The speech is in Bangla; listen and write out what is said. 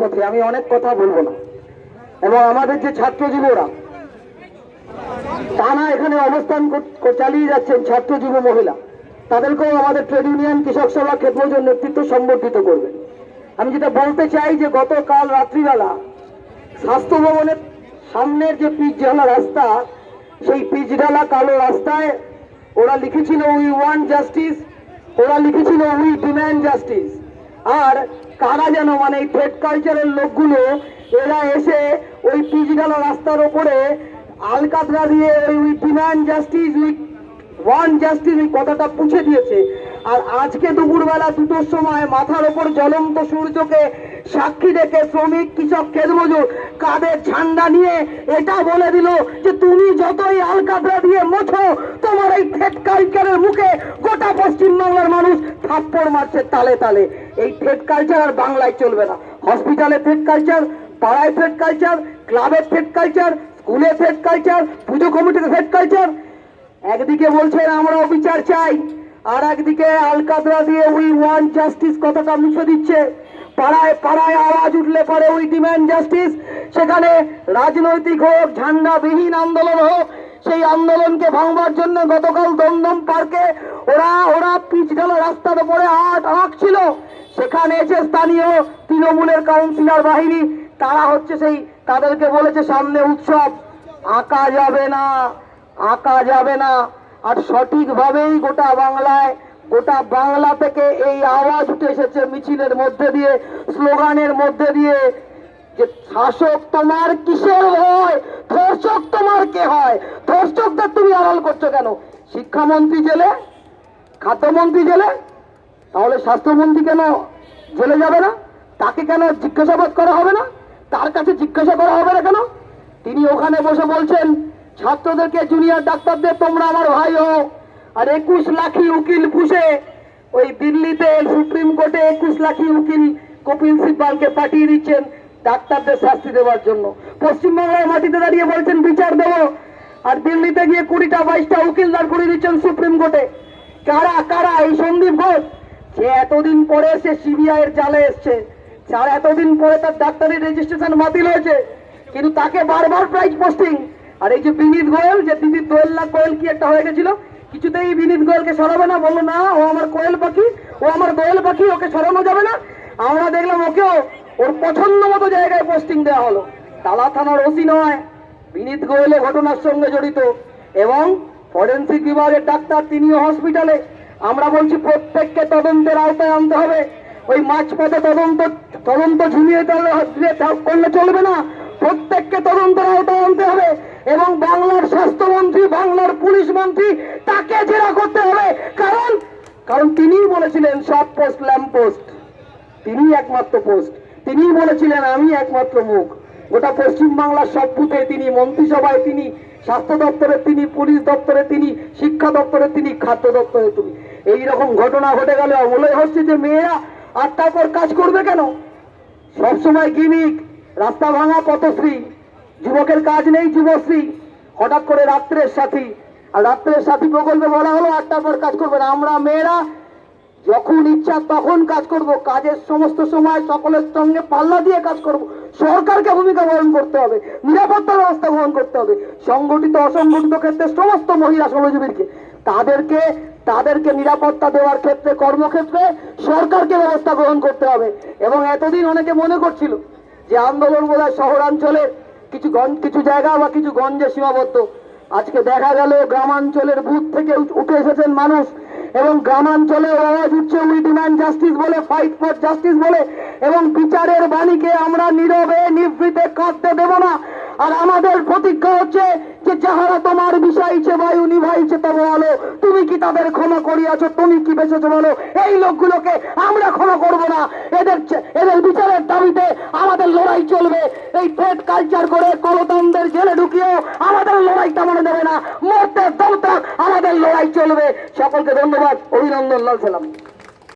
রাজপথে আমি অনেক কথা বলব না। এবং আমাদের যে ছাত্র যুবরা টানা এখানে অবস্থান চালিয়ে যাচ্ছেন ছাত্র যুব মহিলা। তাদেরকেও আমাদের ট্রেড ইউনিয়ন কৃষক সভা ক্ষেত্রজন নেতৃত্ব সম্বর্ধিত করবে। আমি যেটা বলতে চাই যে গতকাল রাত্রিবেলা স্বাস্থ্য ভবনের সামনের যে পিচ ঢালা রাস্তা, সেই পিচ ঢালা কালো রাস্তায় ওরা লিখেছিল উই ওয়ান জাস্টিস ওরা লিখেছিল উই ডিম্যান্ড জাস্টিস আর কারা যেন মানে এই ফ্রেড কালচারের লোকগুলো, এরা এসে ওই পিচ রাস্তার ওপরে আলকাতরা দিয়ে ওই we demand justice we want justice এই কথাটা পুছে দিয়েছে। আর আজকে দুপুরবেলা দুটোর সময় মাথার ওপর জ্বলন্ত সূর্যকে সাক্ষী রেখে শ্রমিক, কৃষক খেত মজুর কাদের ঝান্ডা নিয়ে এটা বলে দিল যে তুমি যতই আলকাতরা দিয়ে মোছো, তোমার এই থ্রেড কালচারের মুখে গোটা পশ্চিমবাংলার মানুষ থাপ্পড় মারছে তালে তালে। এই থ্রেড কালচার আর বাংলায় চলবে না। হসপিটালে থ্রেড কালচার, পাড়ায় থ্রেড কালচার ক্লাবের থ্রেড কালচার, স্কুলে থ্রেড কালচার, পুজো কমিটিতে থ্রেড কালচার। একদিকে বলছেন আমরা বিচার চাই। আর একদিকে আলকাতরা দিয়ে উই ওয়ান জাস্টিস কথাটা মুছে দিচ্ছে? পাড়ায় পাড়ায় আওয়াজ উঠলে পরে উই ডিম্যান্ড জাস্টিস সেখানে রাজনৈতিক হোক, ঝান্ডাবিহীন আন্দোলন হোক, সেই আন্দোলনকে ভাঙবার জন্য গতকাল দমদম পার্কে ওরা ওরা পিচ ঢালা রাস্তার উপরে আট আঁক ছিল। সেখানে এসে স্থানীয় তৃণমূলের কাউন্সিলর বাহিনী, তারা হচ্ছে সেই, তাদেরকে বলেছে সামনে উৎসব। আঁকা যাবে না, আঁকা যাবে না। আর সঠিকভাবেই গোটা বাংলায়, গোটা বাংলা থেকে এই আওয়াজ উঠে এসেছে মিছিলের মধ্যে দিয়ে, স্লোগানের মধ্যে দিয়ে যে শাসক তোমার কিসের হয় ধর্ষক তোমার কে হয়? ধর্ষকদের তুমি আড়াল করছ কেন? শিক্ষামন্ত্রী জেলে? খাদ্যমন্ত্রী জেলে? তাহলে স্বাস্থ্যমন্ত্রী কেন জেলে যাবে না? তাকে কেন জিজ্ঞাসাবাদ করা হবে না? তার কাছে জিজ্ঞাসা করা হবে না কেন? তিনি ওখানে বসে বলছেন ছাত্রদেরকে জুনিয়র ডাক্তারদের তোমরা আমার ভাই হও। আর একুশ লাখি উকিল পুষে ওই দিল্লিতে সুপ্রিম কোর্টে একুশ লাখি উকিল কপিল সিব্বালকে পাঠিয়ে দিচ্ছেন ডাক্তারদের শাস্তি দেওয়ার জন্য। পশ্চিমবাংলার মাটিতে দাঁড়িয়ে বলছেন, বিচার দেবো। আর দিল্লিতে গিয়ে কুড়িটা, বাইশটা উকিল দাঁড় করিয়ে দিচ্ছেন সুপ্রিম কোর্টে। কারা কারা এই সন্দীপ ঘোষ? সে এতদিন পরে সে সিবিআই এর জালে এসছে। যার এতদিন পরে তার ডাক্তারি রেজিস্ট্রেশন বাতিল হয়েছে। কিন্তু তাকে বারবার প্রাইজ পোস্টিং আর এই যে বিনীত গোয়েল, যে দিদির দোয়েল না কোয়েল কি একটা হয়ে গেছিল? কিছুতেই বিনীত গোয়েলকে সরাবে না, বলল, না, ও আমার কোয়েল পাখি, ও আমার দোয়েল পাখি, ওকে সরানো যাবে না। আমরা দেখলাম ওকেও ওর পছন্দ মতো জায়গায় পোস্টিং দেওয়া হলো। তালা থানার ওসি নয়, বিনীত গোয়েলে ঘটনার সঙ্গে জড়িত। এবং ফরেন্সিক বিভাগের ডাক্তার তিনিও হসপিটালে আমরা বলছি, প্রত্যেককে তদন্তের আওতায় আনতে হবে। ওই মাঝপথে তদন্ত তদন্ত ঝুলিয়ে করলে চলবে না। প্রত্যেককে তদন্তের আওতায় আনতে হবে এবং বাংলার স্বাস্থ্যমন্ত্রী, বাংলার পুলিশ মন্ত্রী তাকে জেরা করতে হবে। কারণ কারণ তিনিই বলেছিলেন সব পোস্ট ল্যাম্প পোস্ট। তিনি একমাত্র পোস্ট। তিনি বলেছিলেন, আমি একমাত্র মুখ। গোটা পশ্চিম বাংলার সব বুথে তিনি, মন্ত্রিসভায় তিনি, স্বাস্থ্য দপ্তরে তিনি, পুলিশ দপ্তরে তিনি, শিক্ষা দপ্তরে তিনি, খাদ্য দপ্তরে তিনি। এই রকম ঘটনা ঘটে গেলে মনে হচ্ছে যে মেয়েরা আটটার পর কাজ করবে কেন? সবসময় গিমিক। রাস্তা ভাঙা পথশ্রী যুবকের কাজ নেই যুবশ্রী হঠাৎ করে রাত্রের সাথী। আর রাত্রের সাথী প্রকল্পে বলা হলো, আটটার পর কাজ করবে আমরা মেয়েরা যখন ইচ্ছা তখন কাজ করব। কাজের সমস্ত সময় সকলের সঙ্গে পাল্লা দিয়ে কাজ করব। সরকারকে ভূমিকা গ্রহণ করতে হবে। নিরাপত্তা ব্যবস্থা গ্রহণ করতে হবে। সংগঠিত, অসংগঠিত ক্ষেত্রে সমস্ত মহিলা শ্রমজীবীকে তাদেরকে তাদেরকে নিরাপত্তা দেওয়ার ক্ষেত্রে, কর্মক্ষেত্রে সরকারকে ব্যবস্থা গ্রহণ করতে হবে। এবং এতদিন অনেকে মনে করছিল যে আন্দোলন বলে শহরাঞ্চলের কিছু গঞ্জ কিছু জায়গা বা কিছু গঞ্জে সীমাবদ্ধ। আজকে দেখা গেল গ্রামাঞ্চলের বুথ থেকে উঠে এসেছেন মানুষ এবং গ্রামাঞ্চলে আওয়াজ উঠছে উই ডিমান্ড জাস্টিস বলে ফাইট ফর জাস্টিস বলে এবং বিচারের বাণীকে আমরা নীরবে নিভৃতে কাঁদতে দেব না। আর আমাদের প্রতিজ্ঞা হচ্ছে যে যাহারা তোমার বিষাইছে বায়ু নিভাইছে, তব আলো। তুমি কি তাদের ক্ষমা করিয়াছো? তুমি কি বেঁচেছো বলো? এই লোকগুলোকে আমরা ক্ষমা করব না। এদের এদের বিচারের দাবিতে আমাদের লড়াই চলবে। এই থ্রেড কালচার করে কলতানদের জেলে ঢুকিয়েও আমাদের লড়াই থামানো যাবে না। মরতে দম আমাদের লড়াই চলবে। সকলকে ধন্যবাদ। অভিনন্দন, লাল সালাম।